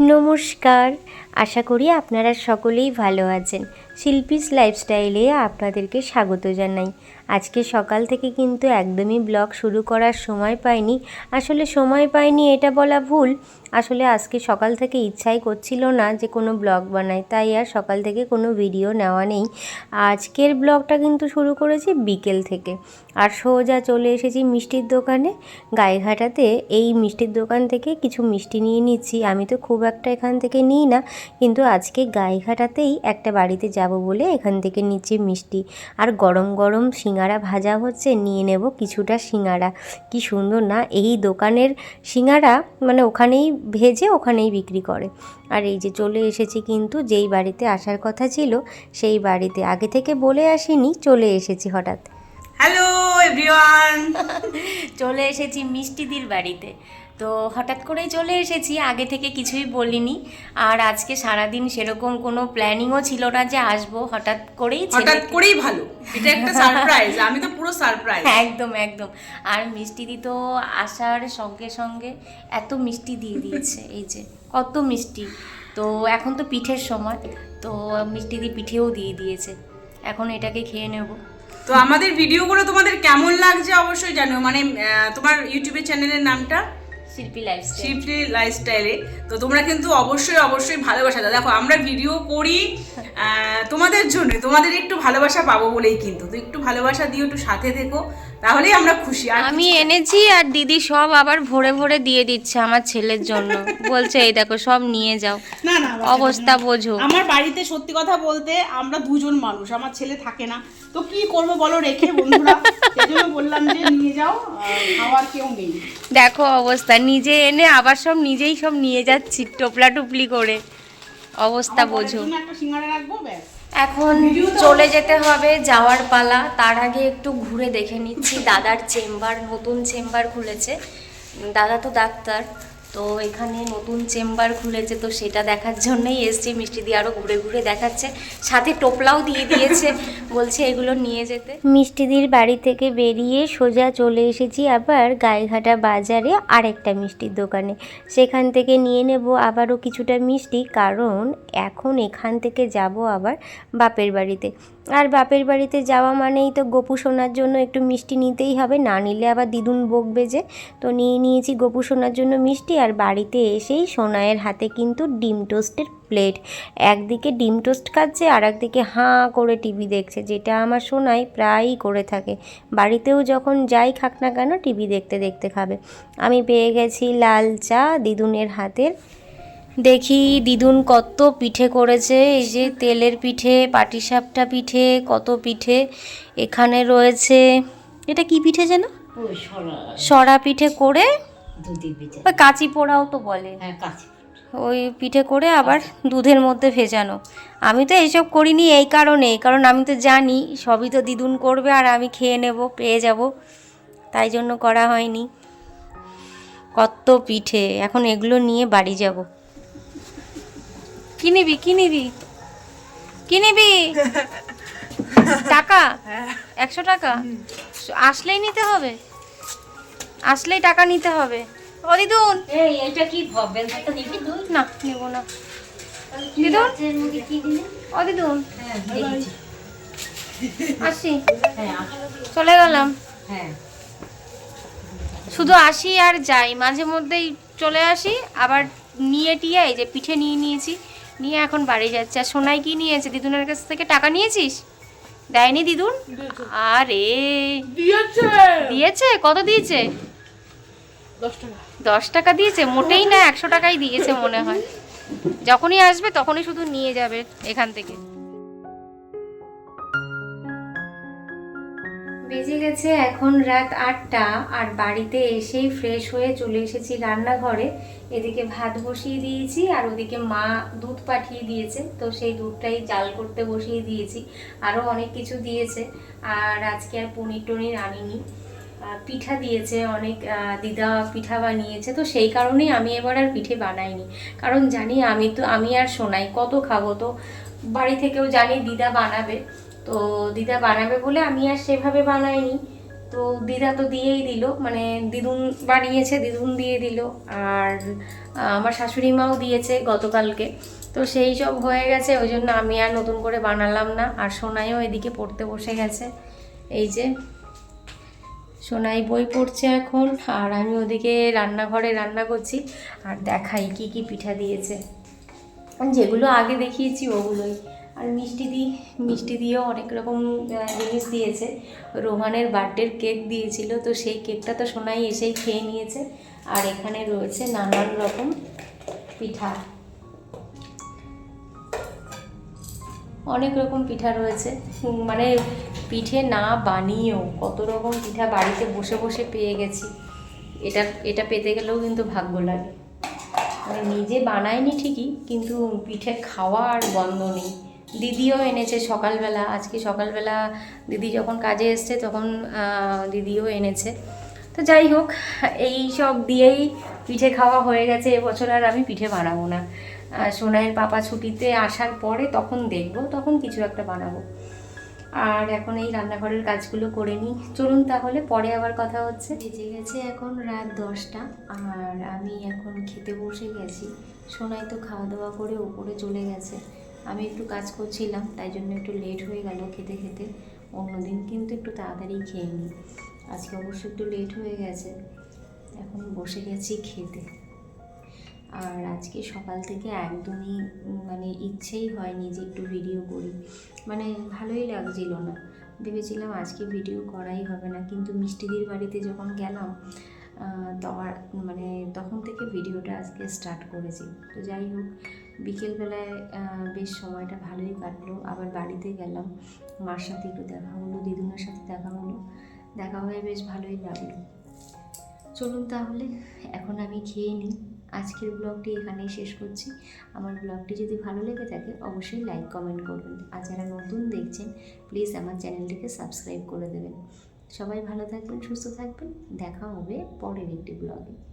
নমস্কার। আশা করি আপনারা সকলেই ভালো আছেন। শিল্পীস লাইফস্টাইলে আপনাদেরকে স্বাগত জানাই। আজকে সকাল থেকে কিন্তু একদমই ব্লগ শুরু করার সময় পাইনি। আসলে সময় পাইনি এটা বলা ভুল। আসলে আজকে সকাল থেকে ইচ্ছাই করছিল না যে কোনো ব্লগ বানাই, তাই আর সকাল থেকে কোনো ভিডিও নেওয়া নেই। আজকের ব্লগটা কিন্তু শুরু করেছি বিকেল থেকে। আর সোজা চলে এসেছি মিষ্টির দোকানে। গায়েঘাটাতে এই মিষ্টির দোকান থেকে কিছু মিষ্টি নিয়ে নিচ্ছি। আমি তো খুব একটা এখান থেকে নিই না, কিন্তু আজকে গায়েঘাটাতেই একটা বাড়িতে যাব বলে এখান থেকে নিচ্ছি মিষ্টি। আর গরম গরম সিঙ্গারা ভাজা হচ্ছে নিয়ে নেব কিছুটা সিঙ্গারা। কি সুন্দর না এই দোকানের সিঙ্গারা মানে ওখানেই ভেজে ওখানেই বিক্রি করে। আর এই যে চলে এসেছি কিন্তু যেই বাড়িতে আসার কথা ছিল সেই বাড়িতে। আগে থেকে বলে আসিনি চলে এসেছি হঠাৎ। হ্যালো এভরিওয়ান চলে এসেছি মিষ্টিদির বাড়িতে। তো হঠাৎ করেই চলে এসেছি আগে থেকে কিছুই বলিনি। আর আজকে সারাদিন সেরকম কোনো প্ল্যানিংও ছিল না যে আসব হঠাৎ করেই হঠাৎ করেই ভালো। এটা একটা সারপ্রাইজ আমি তো পুরো সারপ্রাইজ একদম একদম। আর মিষ্টিদি তো আসার সঙ্গে সঙ্গে এত মিষ্টি দিয়ে দিয়েছে এই যে কত মিষ্টি। তো এখন তো পিঠের সময় তো মিষ্টিদি পিঠেও দিয়ে দিয়েছে। এখন এটাকে খেয়ে নেব। তো আমাদের ভিডিওগুলো তোমাদের কেমন লাগছে অবশ্যই জানো মানে তোমার ইউটিউবের চ্যানেলের নামটা? শিল্পী লাইফস্টাইল তো তোমরা কিন্তু অবশ্যই অবশ্যই ভালোবাসা দাও। দেখো, আমরা ভিডিও করি তোমাদের জন্য তোমাদের একটু ভালোবাসা পাবো বলেই কিন্তু। তো একটু ভালোবাসা দিও, একটু সাথে থেকো। তাহলেই আমরা খুশি আর আমি এনেছি আর দিদি সব আবার ভরে ভরে দিয়ে দিচ্ছে আমার ছেলের জন্য। বলছে এই দেখো সব নিয়ে যাও। না না অবস্থা বোঝো। আমার বাড়িতে সত্যি কথা বলতে আমরা দুজন মানুষ আমার ছেলে থাকে না। তো কি করব বলো রেখে বন্ধুরা সেজন্য বললাম যে নিয়ে যাও খাওয়ার কেউ নেই। দেখো অবস্থা নিজে এনে আবার সব নিজেই সব নিয়ে যাচ্ছি টোপলা টুপলি করে। অবস্থা বোঝো। একটা সিঙ্গারা রাখব ব্যাস। এখন চলে যেতে হবে যাওয়ার পালা। তার আগে একটু ঘুরে দেখে নিচ্ছি। দাদার চেম্বার, নতুন চেম্বার খুলেছে। দাদা তো ডাক্তার। তো এখানে নতুন চেম্বার খুলেছে, তো সেটা দেখার জন্যই এসছি। মিষ্টি দিয়ে আরও ঘুরে ঘুরে দেখাচ্ছে। সাথে টোপলাও দিয়ে দিয়েছে, বলছে এগুলো নিয়ে যেতে। মিষ্টিদির বাড়ি থেকে বেরিয়ে সোজা চলে এসেছি আবার গায়েঘাটা বাজারে আরেকটা মিষ্টির দোকানে। সেখান থেকে নিয়ে নেব আবারও কিছুটা মিষ্টি, কারণ এখন এখান থেকে যাব আবার বাপের বাড়িতে। আর বাপের বাড়িতে যাওয়া মানেই তো গোপু সোনার জন্য একটু মিষ্টি নিতেই হবে। না নিলে আবার দিদুন বকবে যে। তো নিয়ে নিয়েছি গোপু সোনার জন্য মিষ্টি আর বাড়িতে এসেই সোনায়ের হাতে কিন্তু ডিম টোস্টের প্লেট। একদিকে ডিম টোস্ট খাচ্ছে আর একদিকে হাঁ করে টিভি দেখছে, যেটা আমার সোনাই প্রায়ই করে থাকে। বাড়িতেও যখন যাই খাক না কেন টিভি দেখতে দেখতে খাবে। আমি পেয়ে গেছি লাল চা দিদুনের হাতের দেখি দিদুন কত পিঠে করেছে এই যে তেলের পিঠে পাটিসাপটা পিঠে কত পিঠে এখানে রয়েছে। এটা কি পিঠে যেন? সরা পিঠে করে ওই কাঁচি পোড়াও তো বলে। হ্যাঁ ওই পিঠে করে আবার দুধের মধ্যে ভেজানো। আমি তো এইসব করিনি এই কারণে কারণ আমি তো জানি সবই তো দিদুন করবে আর আমি খেয়ে নেব পেয়ে যাব। তাই জন্য করা হয়নি। কত পিঠে এখন এগুলো নিয়ে বাড়ি যাব। কি নিবি কি নিবি কি নিবি টাকা? একশো টাকা? আসলেই নিতে হবে। আসলেই টাকা নিতে হবে। ও দিদুন এটা কি না নেব না। দিদুন? ও দিদুন হ্যাঁ আসি। হ্যাঁ চলে গেলাম। হ্যাঁ। শুধু আসি আর যাই। মাঝে মধ্যেই চলে আসি। আবার নিয়ে টিয়ে এই যে পিঠে নিয়ে নিয়েছি। নিয়ে এখন বাড়ি যাচ্ছে। আর সোনাই কি নিয়েছে? দিদুনের কাছ থেকে টাকা নিয়েছিস? দেয়নি দিদুন? আরে। দিয়েছে। দিয়েছে? কত দিয়েছে? দশ টাকা। দশ টাকা দিয়েছে? মোটেই না একশো টাকাই দিয়েছে মনে হয়। যখনই আসবে তখনই শুধু নিয়ে যাবে এখান থেকে। বেজে গেছে এখন রাত আটটা আর বাড়িতে এসেই ফ্রেশ হয়ে চলে এসেছি রান্নাঘরে। এদিকে ভাত বসিয়ে দিয়েছি আর ওদিকে মা দুধ পাঠিয়ে দিয়েছে। তো সেই দুধটাই জাল করতে বসিয়ে দিয়েছি। আরও অনেক কিছু দিয়েছে। আর আজকে আর পনির টনির আনিনি। পিঠা দিয়েছে অনেক দিদা পিঠা বানিয়েছে। তো সেই কারণেই আমি এবার আর পিঠে বানাইনি। কারণ জানি আমি তো, আমি আর শোনাই কত খাব? তো বাড়ি থেকেও জানি দিদা বানাবে। তো দিদা বানাবে বলে আমি আর সেভাবে বানাইনি। তো দিদা তো দিয়েই দিল মানে দিদুন বানিয়েছে, দিদুন দিয়ে দিল। আর আমার শাশুড়ি মাও দিয়েছে গতকালকে। তো সেই সব হয়ে গেছে, ওই জন্য আমি আর নতুন করে বানালাম না। আর সোনাইও এদিকে পড়তে বসে গেছে। এই যে, সোনাই বই পড়ছে এখন, আর আমি ওদিকে রান্নাঘরে রান্না করছি। আর দেখাই কি কি পিঠা দিয়েছে। যেগুলো আগে দেখিয়েছি ওগুলোই। আর মিষ্টি দি, মিষ্টি দিয়েও অনেক রকম জিনিস দিয়েছে। রোহানের বার্থডের কেক দিয়েছিল, তো সেই কেকটা তো সোনাই এসেই খেয়ে নিয়েছে। আর এখানে রয়েছে নানান রকম পিঠা। অনেক রকম পিঠা রয়েছে। মানে পিঠে না বানিয়েও কত রকম পিঠা বাড়িতে বসে বসে পেয়ে গেছি। এটা এটা পেতে গেলেও কিন্তু ভাগ্য লাগে। মানে নিজে বানায়নি ঠিকই, কিন্তু পিঠে খাওয়া আর বন্ধ নেই। দিদিও এনেছে সকালবেলা, আজকে সকালবেলা দিদি যখন কাজে এসছে তখন দিদিও এনেছে। তো যাই হোক, এই সব দিয়েই পিঠে খাওয়া হয়ে গেছে এবছর আর আমি পিঠে বানাবো না। সোনাইয়ের পাপা ছুটিতে আসার পরে তখন দেখব, তখন কিছু একটা বানাবো। আর এখন এই রান্নাঘরের কাজগুলো করে নিই। চলুন তাহলে পরে আবার কথা হচ্ছে। বেজে গেছে এখন রাত দশটা, আর আমি এখন খেতে বসে গেছি। সোনাই তো খাওয়া দাওয়া করে ওপরে চলে গেছে। আমি একটু কাজ করছিলাম, তাই জন্য একটু লেট হয়ে গেল খেতে খেতে। অন্যদিন কিন্তু একটু তাড়াতাড়ি খেয়ে নিই আজকে অবশ্য একটু লেট হয়ে গেছে। এখন বসে গেছি খেতে। আর আজকে সকাল থেকে একদমই মানে ইচ্ছেই হয়নি যে একটু ভিডিও করি। মানে ভালোই লাগছিল না। ভেবেছিলাম আজকে ভিডিও করাই হবে না। কিন্তু মিষ্টিদির বাড়িতে যখন গেলাম মানে তখন থেকে ভিডিওটা আজকে স্টার্ট করেছি। তো যাই হোক বিকেলবেলায় বেশ সময়টা ভালোই কাটলো। আবার বাড়িতে গেলাম, মার সাথে একটু দেখা হলো, দিদুনের সাথে দেখা হলো। দেখা হয়ে বেশ ভালোই লাগল। চলুন তাহলে, এখন আমি খেয়ে নিই। আজকের ব্লগটি এখানেই শেষ করছি। আমার ব্লগটি যদি ভালো লেগে থাকে, অবশ্যই লাইক, কমেন্ট করবেন। আর যারা নতুন দেখছেন, প্লিজ আমার চ্যানেলটিকে সাবস্ক্রাইব করে দেবেন। সবাই ভালো থাকবেন, সুস্থ থাকবেন। দেখা হবে পরের একটি ব্লগে।